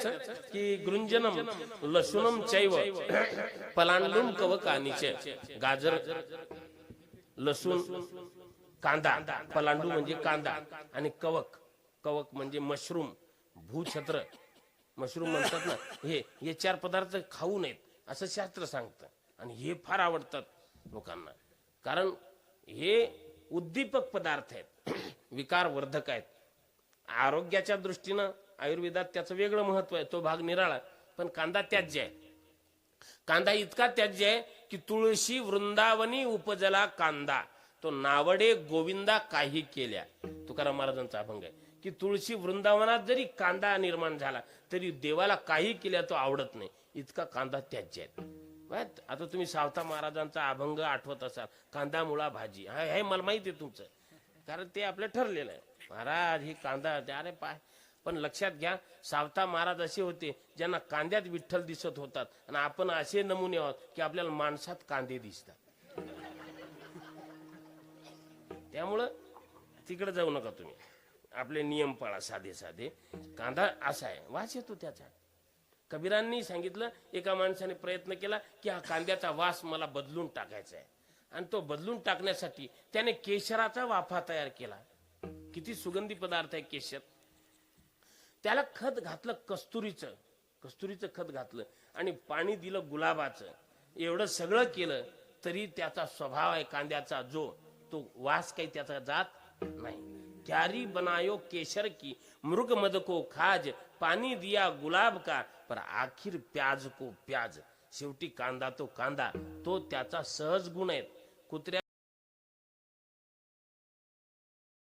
की गृंजनम लसुनम चैव पलांडुम कव कानीचे गाजर लसूण कांदा पलांडू म्हणजे कांदा आणि कवक कवक म्हणजे मशरूम भूछत्र मशरूम म्हणतात ना हे हे चार पदार्थ खाऊ नयेत असं शास्त्र सांगतं. आणि हे फार आवडतात लोकांना. कारण हे उद्दीपक पदार्थ आहेत विकारवर्धक आहेत. आरोग्याच्या दृष्टीनं आयुर्वेदात त्याचं वेगळं महत्त्व आहे तो भाग निराळा पण कांदा त्याज्य आहे. कांदा इतका त्याज्य आहे की तुळशी वृंदावनी उपजला कांदा. तो नावडे गोविंदा काही केल्या. तुकाराम महाराजांचा अभंग आहे की तुळशी वृंदावनात जरी कांदा निर्माण झाला तरी देवाला काही केल्या तो आवडत नाही. इतका कांदा त्याज्य आहे. आता तुम्ही सावता महाराजांचा अभंग आठवत असाल. कांदा मुळा भाजी. हा हे मला माहिती आहे तुमचं. कारण ते आपलं ठरलेलं आहे. महाराज ही कांदा अरे पाय. पण लक्षात घ्या सावता महाराज असे होते ज्यांना कांद्यात विठ्ठल दिसत होतात. आणि आपण असे नमुने आहोत की आपल्याला माणसात कांदे दिसतात. त्यामुळं तिकडे जाऊ नका तुम्ही. आपले नियम पाळा साधे साधे. कांदा असा आहे वास येतो त्याचा. कबीरांनी सांगितलं एका माणसाने प्रयत्न केला की हा कांद्याचा वास मला बदलून टाकायचा आहे. आणि तो बदलून टाकण्यासाठी त्याने केशराचा वाफा तयार केला. किती सुगंधी पदार्थ आहे केशर. त्याला खत घातलं कस्तुरीचं. कस्तुरीचं खत घातलं आणि पाणी दिलं गुलाबाचं. एवढं सगळं केलं तरी त्याचा स्वभाव आहे कांद्याचा जो तो वास काही त्याचा जात नाही. क्यारी बनायो केशर की मृग मद को खाज पाणी दिया गुलाब का पर आखिर प्याज को प्याज. शेवटी कांदा तो कांदा तो त्याचा सहज गुण आहे. कुत्र्या